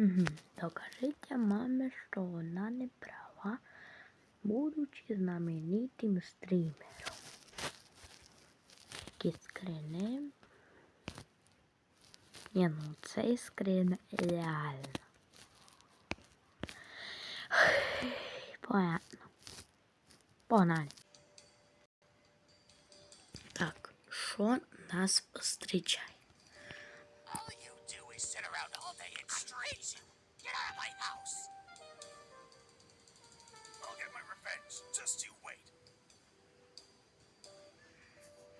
Угу. Докажите мамі, що вона не права, будучи знаменитим стрімером. Такі скрини. Ні, ну цей скрин реально. Понятно. Погнали. Так, що нас зустрічає? And street. Get out of my house. I'll get my revenge. Just you wait.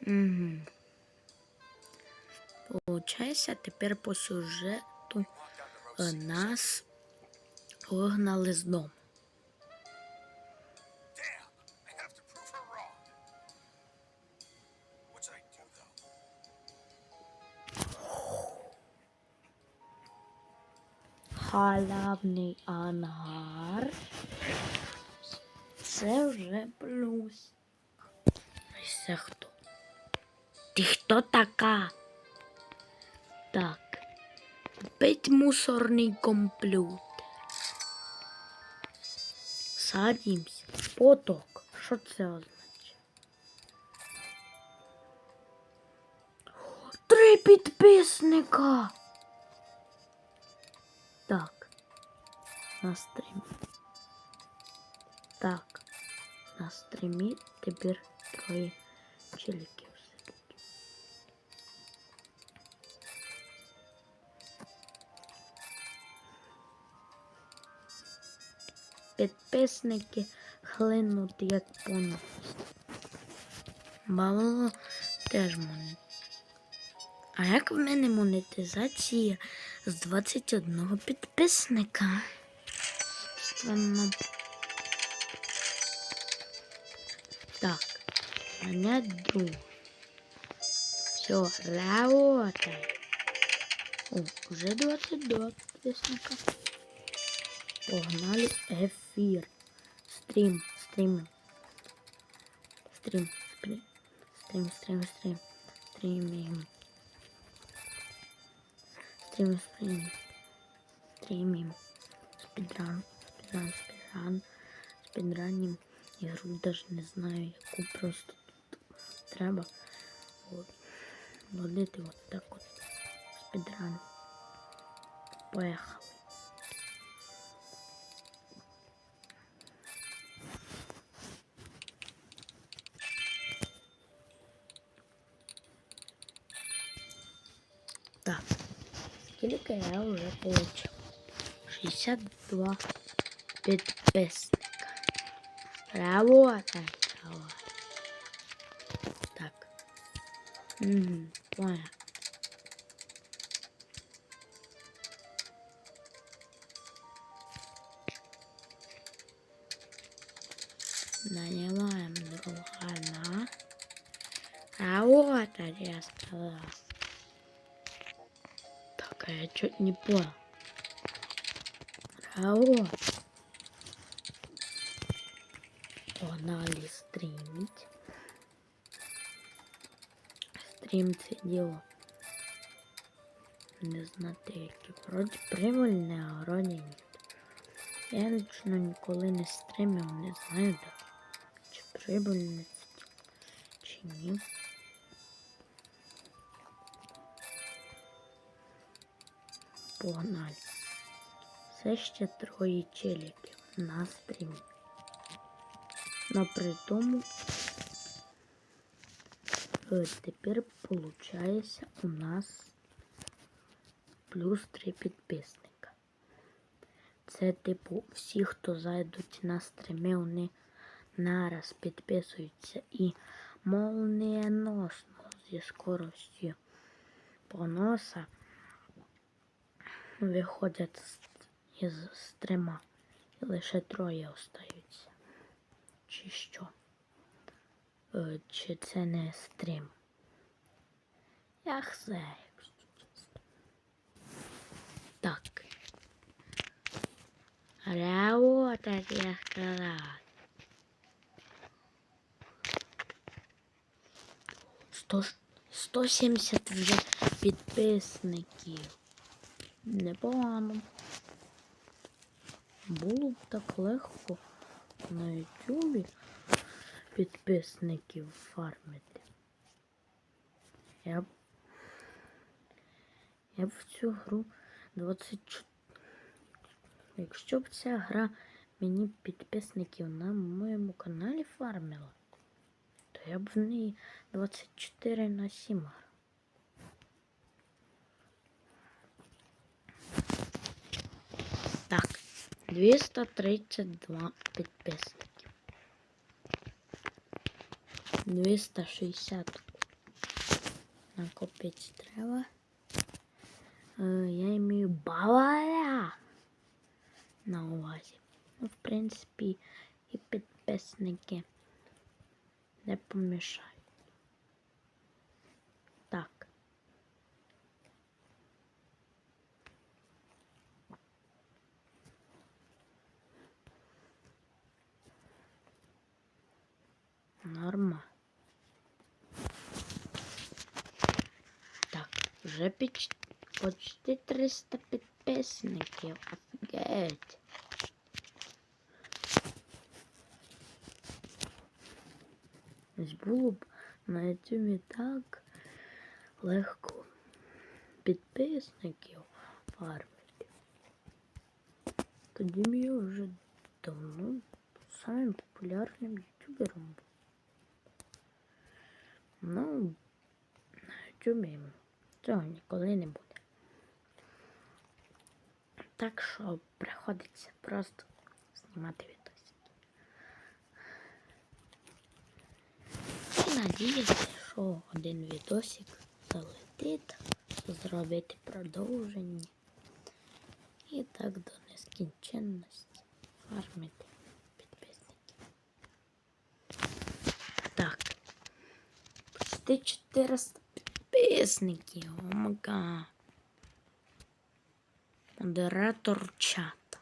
Угу. Получається, тепер по сюжету е, нас вигнали з дому. Халявний ангар. Це вже плюс. Це хто? Ти хто така? Так. Купить мусорний комп'ютер. Садимся. Поток. Що це означає? Три підписника. На стрімі. Так. На стрімі тепер троє челіків сидить. Підписники хлинуть як понос. Мало теж монет. А як в мене монетизація з 21 підписника? Странно. Так, мене друг. Все, работай. О, уже 22 підписника. Погнали ефір. Стрім, стрім. Стрім, стрім, стрім, стрім, стрім. Стрімім. Стрім, стрім. Стримим. Спидран, спидран, спидран. Спидраним. Ігру даже не знаю, яку просто тут треба. От. Водити от так от. Спидран. Поїхали. Так. Сколько я уже получил? 62 подписника. Работай, давай. Так. Угу, понял. Нанимаем другана. Работать, я сказал. Так, а я чуть не понял. Работать. Це. Не знати, які вроді прибыльне, а вроді ні. Я лично ніколи не стримив, не знаю, чи прибыльне чи ні. Погнали. Все ще троє челіків на стрімі. Но при тому е, тепер получається у нас плюс 3 підписника. Це типу всі, хто зайдуть на стріми, вони нараз підписуються і молнієносно зі скоростю поноса виходять із стрима. І лише троє остаються. Чи що? Е, Чи це не стрім? Я знаю, якщо чесно. Так. Работать, я сказала. Сто, 170 вже підписників. Непогано. було б так легко на Ютубі підписників фармити. Я б, я б в цю гру 24. Якщо б ця гра мені підписників на моєму каналі фармила, то я б в неї 24 на 7 грав. Так, 232 підписники. 260 накопить треба. Е, Я имею баваря на увазі. Ну, в принципі, і підписники не помішають. Так. Норма. вже піч... почти 300 підписників. Офігеть. Ось було б на ютубі так легко підписників фармити. Тоді б я вже давно самим популярним ютубером був. Ну, на ютубі цього ніколи не буде. Так що приходиться просто знімати відосики. І надіятися, що один відосик залетить, зробити продовження. І так до нескінченності фармити підписників. Так. Почти 400 підписників. Омага. Модератор чата.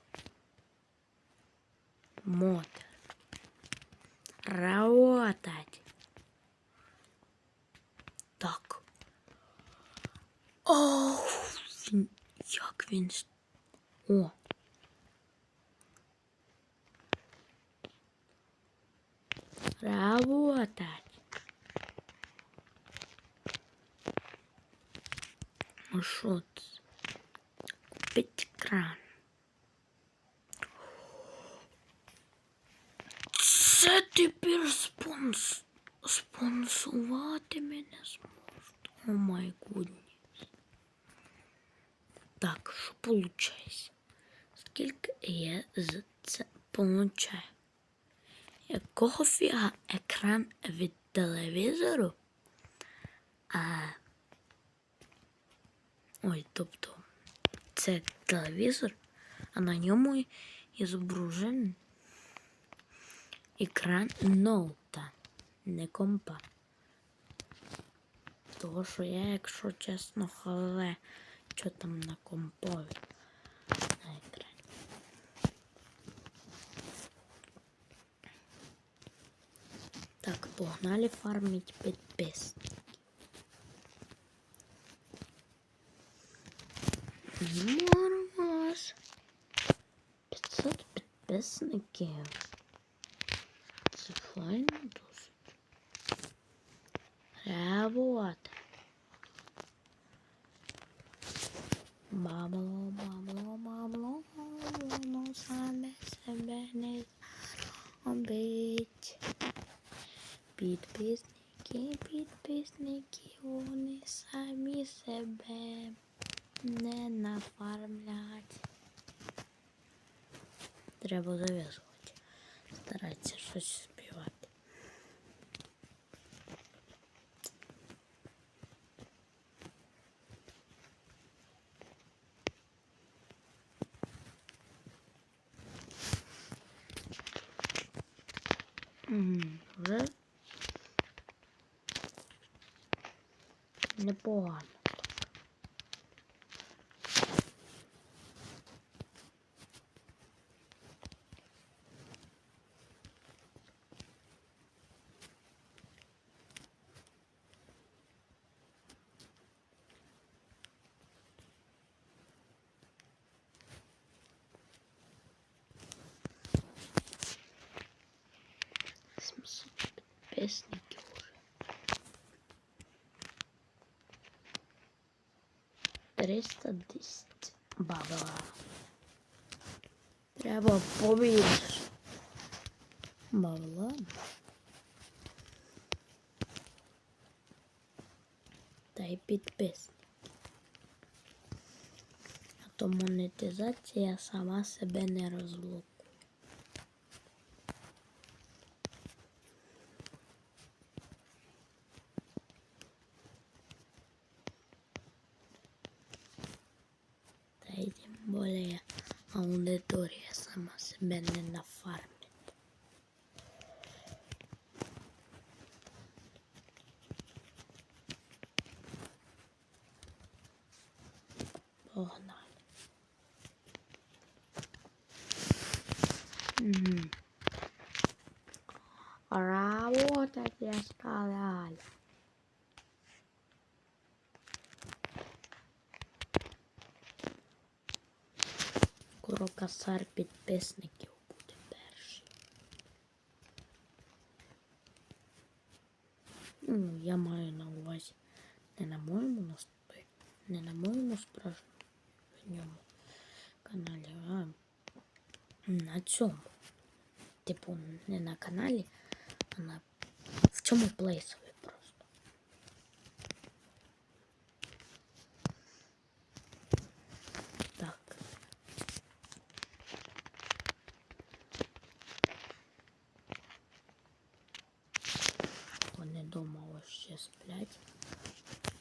Модер. Работать. Так. О, він, як він. с- О. Работать. Це? Купить кран. Це тепер спонс... спонсувати мене зможуть. О май гудніс. Так, що получається? Скільки я за це получаю? Якого фіга екран від телевізору? А... Ой, тобто це телевізор, а на ньому і зображений екран ноута, не компа. Того, що я, якщо чесно, хале, що там на компові на екрані. Так, погнали фармить підписники. Нормас. 500 підписників. Це файно досить. Реагувати. Бабло, бабло, бабло, воно саме себе не робить. Підписники, підписники, вони самі себе не нафармлять. Треба зав'язувати. Старатися щось співати. Вже непогано. 310 бабла. Треба побільше. Бабла. Та й підписник. А то монетизація сама себе не розблокує. Та й тим більше аудиторія сама себе не нафармить. Погнали. Мгм. Работать, я сказала. Скоро косар підписників буде перший. Ну, я маю на увазі не на моєму настрої, не на моєму справжньому каналі, а на цьому. Типу, не на каналі, а на в цьому плейсові просто. Так. Вони дома ось ще сплять.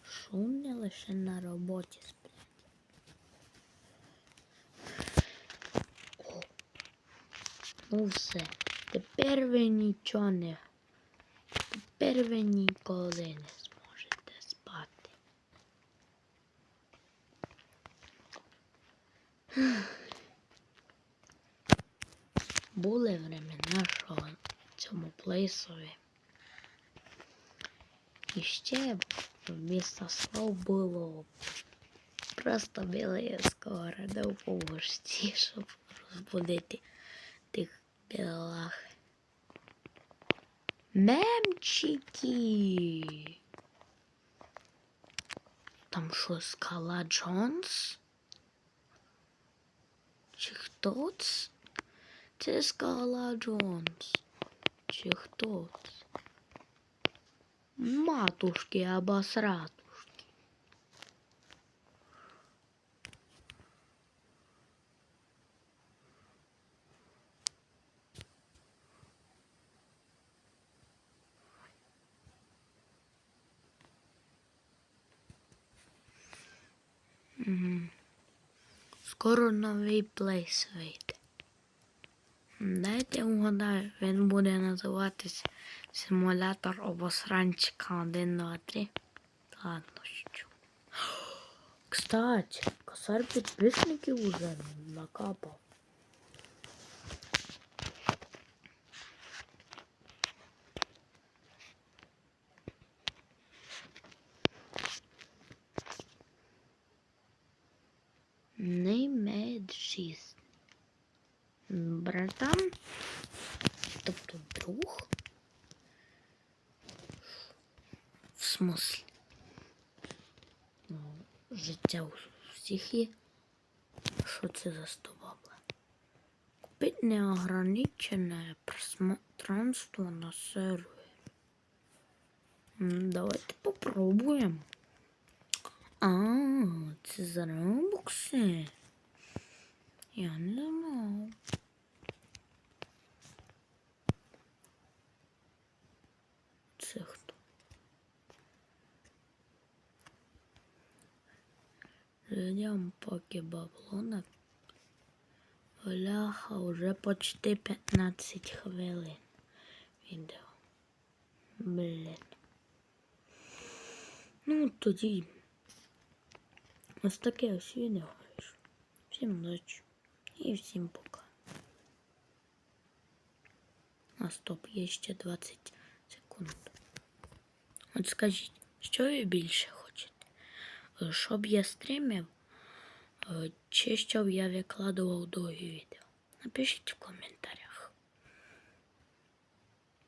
Шумні лише на роботі сплять. Все. Тепер ви нічого не. Тепер ви ніколи не зможете спати. Були времена, що цьому плейсові. І ще вмісто слов було просто білий сковорода по башці, щоб розбудити білах. Мемчики. Там що, скала Джонс? Чи хто це? Скала Джонс. Чи хто? Матушки обосратушки. Скоро новий плейс вийде. Дайте угадаю, він буде називатись Симулятор обосранчика 1, 2, 3. Ладно, що. Кстати, косар підписників уже накапав. Не меджіс. Братан, тобто друг. В смысле? Ну, життя у всіх є. Що це за стобабла? Купить неограничене пространство на сервері. Давайте попробуємо. А, це за робокси. Я не знав. Це хто? Людям поки бабло на Бляха, уже почти 15 хвилин відео. Блін. Ну, тоді. Ось таке ось відео. Всім ночі. І всім пока. А стоп, є ще 20 секунд. От скажіть, що ви більше хочете? Щоб я стрімив, е, чи щоб я викладував довгі відео? Напишіть в коментарях.